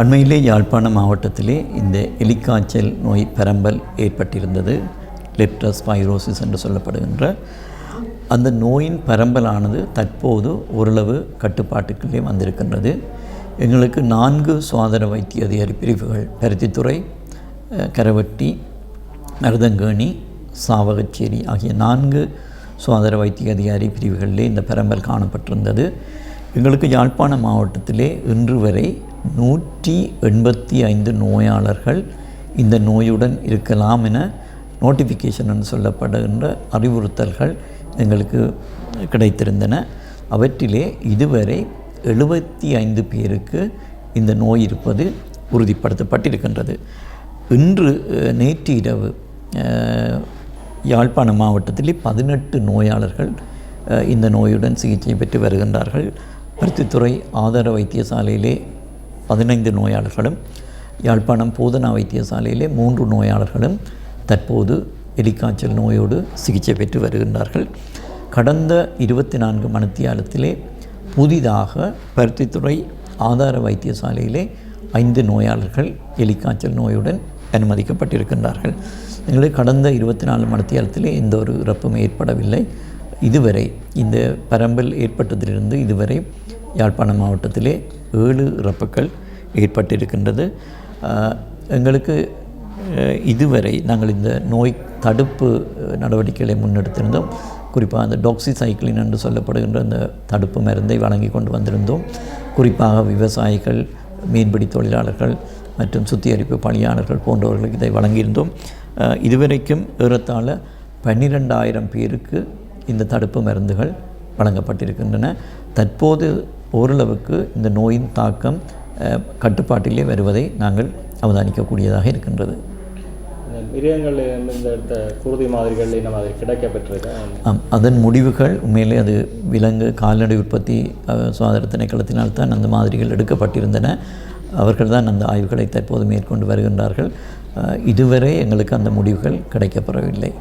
அண்மையிலே யாழ்ப்பாணம் மாவட்டத்திலே இந்த எலிக்காய்ச்சல் நோய் பரம்பல் ஏற்பட்டிருந்தது லெப்டஸ் பைரோசிஸ் என்று சொல்லப்படுகின்ற. அந்த நோயின் பரம்பலானது தற்போது ஓரளவு கட்டுப்பாட்டுக்குள்ளே வந்திருக்கின்றது. எங்களுக்கு நான்கு சுகாதார வைத்திய அதிகாரி பிரிவுகள் பருத்தித்துறை கரவட்டி மருதங்கேணி சாவகச்சேரி ஆகிய நான்கு சுகாதார வைத்திய அதிகாரி பிரிவுகளிலே இந்த பரம்பல் காணப்பட்டிருந்தது. எங்களுக்கு யாழ்ப்பாண மாவட்டத்திலே இன்று வரை நூற்றி எண்பத்தி ஐந்து நோயாளர்கள் இந்த நோயுடன் இருக்கலாம் என நோட்டிஃபிகேஷன் என்று சொல்லப்படுகின்ற அறிவுறுத்தல்கள் எங்களுக்கு கிடைத்திருந்தன. அவற்றிலே இதுவரை எழுபத்தி ஐந்து பேருக்கு இந்த நோய் இருப்பது உறுதிப்படுத்தப்பட்டிருக்கின்றது. இன்று நேற்று இரவு யாழ்ப்பாண யாழ்ப்பாணம் பதினெட்டு நோயாளர்கள் இந்த நோயுடன் சிகிச்சை பெற்று வருகின்றார்கள். பருத்தித்துறை ஆதார வைத்தியசாலையிலே பதினைந்து நோயாளர்களும் யாழ்ப்பாணம் போதனா வைத்தியசாலையிலே மூன்று நோயாளர்களும் தற்போது எலிக்காய்ச்சல் நோயோடு சிகிச்சை பெற்று வருகின்றார்கள். கடந்த இருபத்தி நான்கு மணித்தியாலத்திலே புதிதாக பருத்தித்துறை ஆதார வைத்தியசாலையிலே ஐந்து நோயாளர்கள் எலிக்காய்ச்சல் நோயுடன் அனுமதிக்கப்பட்டிருக்கின்றார்கள். எங்களுக்கு கடந்த இருபத்தி நாலு மணித்தியாலத்திலே எந்த ஒரு இறப்பும் ஏற்படவில்லை. இதுவரை இந்த பரம்பல் ஏற்பட்டதிலிருந்து இதுவரை யாழ்ப்பாணம் மாவட்டத்திலே ஏழு இறப்புகள் ஏற்பட்டிருக்கின்றது. எங்களுக்கு இதுவரை நாங்கள் இந்த நோய் தடுப்பு நடவடிக்கைகளை முன்னெடுத்திருந்தோம். குறிப்பாக அந்த டாக்ஸிசைக்ளின் என்று சொல்லப்படுகின்ற அந்த தடுப்பு மருந்தை வழங்கி கொண்டு வந்திருந்தோம். குறிப்பாக விவசாயிகள் மீன்பிடி தொழிலாளர்கள் மற்றும் சுத்திகரிப்பு பணியாளர்கள் போன்றவர்களுக்கு இதை வழங்கியிருந்தோம். இதுவரைக்கும் ஏறத்தாழ பன்னிரெண்டாயிரம் பேருக்கு இந்த தடுப்பு மருந்துகள் வழங்கப்பட்டிருக்கின்றன. தற்போது ஓரளவுக்கு இந்த நோயின் தாக்கம் கட்டுப்பாட்டிலே வருவதை நாங்கள் அவதானிக்கக்கூடியதாக இருக்கின்றது. மிருகங்கள் இந்த எடுத்த குருதி மாதிரிகள் இந்த மாதிரி கிடைக்க பெற்றிருக்கா. ஆம் அதன் முடிவுகள் உண்மையிலே அது விலங்கு கால்நடை உற்பத்தி சுகாதார திணைக்களத்தினால் தான் அந்த மாதிரிகள் எடுக்கப்பட்டிருந்தன. அவர்கள் தான் அந்த ஆய்வுகளை தற்போது மேற்கொண்டு வருகின்றார்கள். இதுவரை எங்களுக்கு அந்த முடிவுகள் கிடைக்கப்பெறவில்லை.